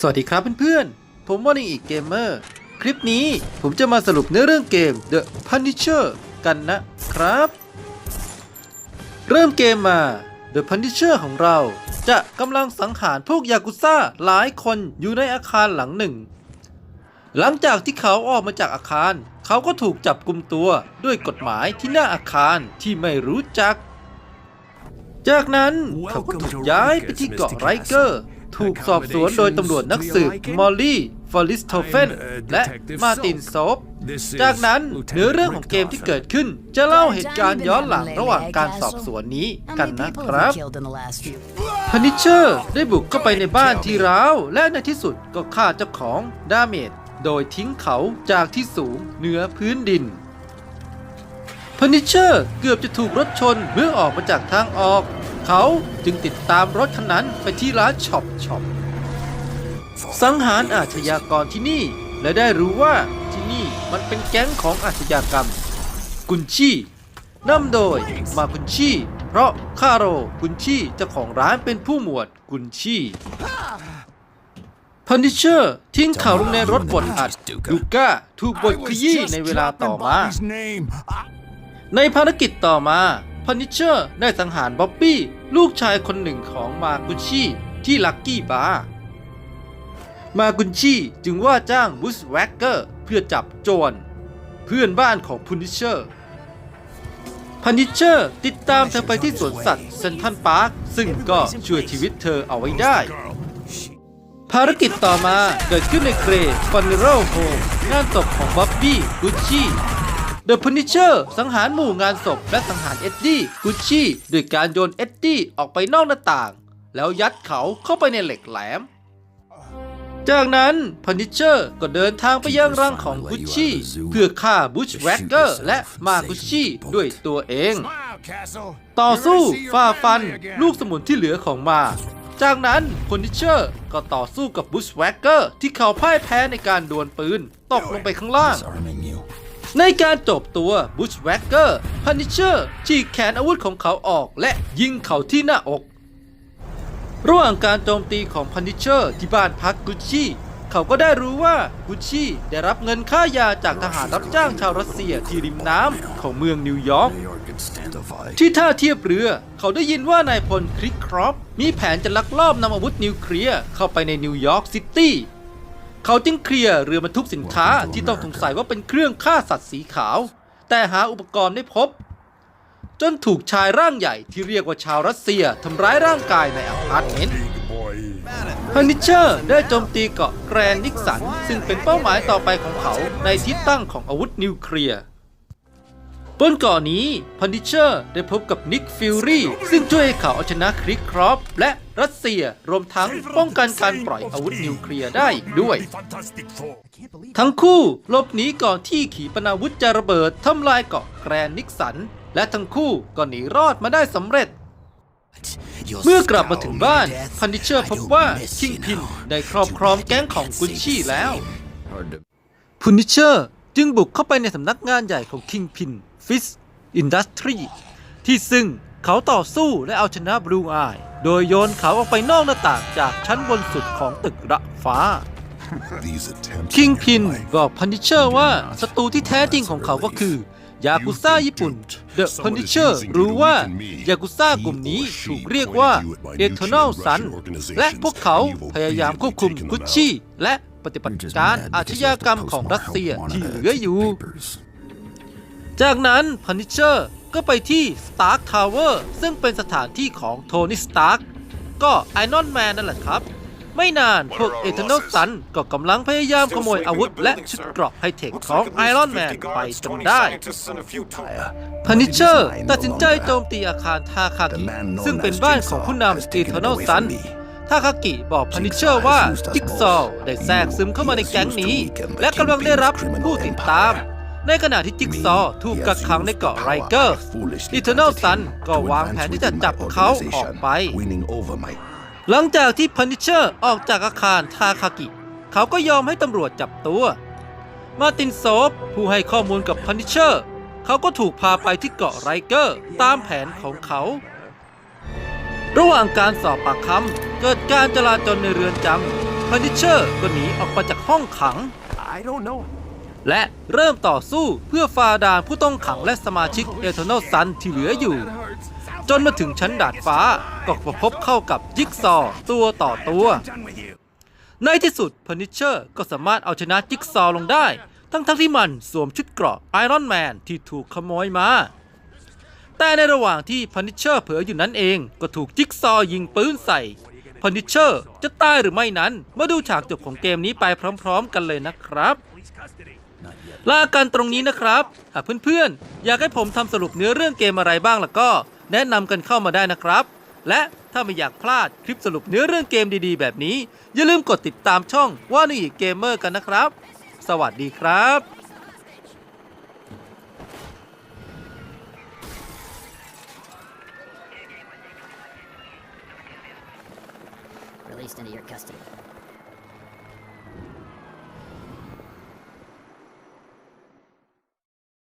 สวัสดีครับเพื่อนๆ ผมว่าในอีกเกมเมอร์ คลิปนี้ผมจะมาสรุปเนื้อเรื่องเกม The Punisher กันนะครับ เริ่มเกมมา The Punisher ของเรา จะกำลังสังหารพวกยากุซ่าหลายคนอยู่ในอาคารหลังหนึ่ง หลังจากที่เขาออกมาจากอาคาร เขาก็ถูกจับกลุ่มตัวด้วยกฎหมายที่หน้าอาคารที่ไม่รู้จัก จากนั้นเขาก็ถูกย้ายไปที่เกาะไรเกอร์ ถูกสอบสวนโดยตำรวจนักสืบมอลลี่ฟอลิสโทเฟนและมาร์ตินโซฟจากนั้นเนื้อเรื่องของเกมที่เกิดขึ้น จะเล่าเหตุการณ์ย้อนหลังระหว่างการสอบสวนนี้กันนะครับพนิชเชอร์ได้บุกเข้าไปในบ้านที่ร้าว และในที่สุดก็ฆ่าเจ้าของดาเมจโดยทิ้งเขาจากที่สูงเหนือพื้นดินพนิชเชอร์เกือบจะถูกรถชนเมื่อออกมาจากทางออก เขาจึงติดตามรถคันนั้นไปที่ร้านช็อปช็อปสังหารอาชญากรที่นี่ และได้รู้ว่าที่นี่มันเป็นแก๊งของอาชญากรรม กุนชี่นำโดยมากุนชี่ เพราะคาโรกุนชี่เจ้าของร้านเป็นผู้หมวดกุนชี่พันดิเชอร์ทิ้งเขาลงในรถบดอัดลูก้าถูกบดขยี้ในเวลาต่อมา ในภารกิจต่อมา พันนิเชอร์ได้สังหารบ๊อบบี้ ลูกชายคนหนึ่งของมากุชี่ที่ลักกี้บาร์มากุนชี่จึงว่าจ้างบุสแวกเกอร์เพื่อจับโจร เพื่อนบ้านของพันนิเชอร์พันนิเชอร์ติดตามเธอไปที่สวนสัตว์เซนทันพาร์คซึ่งก็ช่วยชีวิตเธอเอาไว้ได้ ภารกิจต่อมาเกิดขึ้นในเครฟอนเนโรโฮงานศพของบ๊อบบี้กุชชี่ เดอะพ n นิเชอร์สังหารหมู่งานศพและสังหารเอ็ดดี้กุชชี่ด้วยการโยนเอ็ดดี้ออกไปนอกหน้าต่าง แล้วยัดเขาเข้าไปในเหล็กแหลม จากนั้นพ n นิเชอร์ก็เดินทางไปยังรังของกุชชี่เพื่อฆ่าบุชแวกเกอร์และมากุชชี่ด้วยตัวเอง ต่อสู้ฝ่าฟันลูกสมุนที่เหลือของมา จากนั้นพ n นิเชอร์ก็ต่อสู้กับบุชแวกเกอร์ที่เขาพ่ายแพ้ในการดวลปืน ตกลงไปข้างล่าง ในการจบตัวบุชแวกเกอร์พันนิเชอร์ฉีกแขนอาวุธของเขาออกและยิงเขาที่หน้าอก ระหว่างการโจมตีของพันนิเชอร์ที่บ้านพักกุชชี่เขาก็ได้รู้ว่ากุชชี่ได้รับเงินค่ายาจากทหารรับจ้างชาวรัสเซียที่ริมน้ำของเมืองนิวยอร์กที่ท่าเทียบเรือ เขาได้ยินว่านายพลคริกครอปมีแผนจะลักลอบนำอาวุธนิวเคลียร์เข้าไปในนิวยอร์กซิตี้ เขาจึงเคลียร์เรือบรรทุกสินค้าที่ต้องสงสัยว่าเป็นเครื่องฆ่าสัตว์สีขาว แต่หาอุปกรณ์ไม่พบ จนถูกชายร่างใหญ่ที่เรียกว่าชาวรัสเซียทำร้ายร่างกายในอพาร์ตเมนต์พันนิเชอร์ได้โจมตีเกาะแกรนนิกสัน ซึ่งเป็นเป้าหมายต่อไปของเขาในทิศตั้งของอาวุธนิวเคลียร์ บนเกาะนี้พันดิเชอร์ได้พบกับนิกฟิลรี่ซึ่งช่วยให้เขาเอาชนะคริกครอปและรัสเซียรวมทั้งป้องกันการปล่อยอาวุธนิวเคลียร์ได้อีกด้วย ทั้งคู่หลบหนีก่อนที่ขีปนาวุธจะระเบิดทำลายเกาะแกรนนิกสัน และทั้งคู่ก็หนีรอดมาได้สำเร็จเมื่อกลับมาถึงบ้านพันดิเชอร์พบว่าคิงพินได้ครอบครองแก๊งของกุนชี่แล้วพุนิเชอร์จึงบุกเข้าไปในสำนักงานใหญ่ของ Kingpin Fish Industry ที่ซึ่งเขาต่อสู้และเอาชนะ Blue Eye โดยโยนเขาออกไปนอกหน้าต่างจากชั้นบนสุดของตึกระฟ้า คิงพินบอกพันนิเชอร์ว่าศัตรูที่แท้จริงของเขาก็คือยากุซ่าญี่ปุ่นเดอะพันนิเชอร์รู้ว่ายากุซ่ากลุ่มนี้ถูกเรียกว่า Eternal Sun และพวกเขาพยายามควบคุมกุชชี่และปฏิบัติการอาชญากรรมของรัสเซียที่เหลืออยู่ จากนั้นพันนิเชอร์ก็ไปที่ Stark Tower ซึ่งเป็นสถานที่ของโทนี่สตาร์กก็ไอ n อนแมนนั่นแหละครับ ไม่นานพวกเอเทอร์น l ซันก็กำลังพยายามขโมยอาวุธและชุดเกราะไฮเทคของไอรอนแมนไปจนได้พันนิเชอร์ตัดสินใจโจมตีอาคารทาคากิซึ่งเป็นบ้านของผู้นำเอเทอร์น l ซันทาคากิบอกพันนิเชอร์ว่าจิ๊กซอว์ได้แทรกซึมเข้ามาในแก๊งนี้ และกำลังได้รับผู้ติดตาม ในขณะที่จิ๊กซอว์ถูกกักขังในเกาะไรเกอร์อีเทอร์น l ซันก็วางแผนที่จะจับเขาออกไป หลังจากที่พันนิเชอร์ออกจากอาคารทาคากิ เขาก็ยอมให้ตำรวจจับตัว มาร์ตินโซฟผู้ให้ข้อมูลกับพันนิเชอร์ เขาก็ถูกพาไปที่เกาะไรเกอร์ตามแผนของเขา ระหว่างการสอบปากคำเกิดการจลาจลในเรือนจำพันิเชอร์ก็หนีออกมาจากห้องขัง I don't know. และเริ่มต่อสู้เพื่อฟาดานผู้ต้องขังและสมาชิกเอเทอร์น l ซันที่เหลืออยู่ จนมาถึงชั้นดาดฟ้าก็พบเข้ากับจิกซอว์ตัวต่อตัว ในที่สุดพนิชเชอร์ก็สามารถเอาชนะจิกซอว์ลงได้ ทั้งทั้งที่มันสวมชุดเกราะไอรอนแมนที่ถูกขโมยมา แต่ในระหว่างที่พนิชเชอร์เผลออยู่นั้นเองก็ถูกจิกซอว์ยิงปืนใส่พนิชเชอร์จะตายหรือไม่นั้น มาดูฉากจบของเกมนี้ไปพร้อม ๆ กันเลยนะครับ Police custody. ลากันตรงนี้นะครับ หากเพื่อนๆ อยากให้ผมทำสรุปเนื้อเรื่องเกมอะไรบ้างล่ะก็ แนะนำกันเข้ามาได้นะครับ และถ้าไม่อยากพลาดคลิปสรุปเนื้อเรื่องเกมดีๆ แบบนี้ อย่าลืมกดติดตามช่องว่านุอีกเกมเมอร์กันนะครับ สวัสดีครับ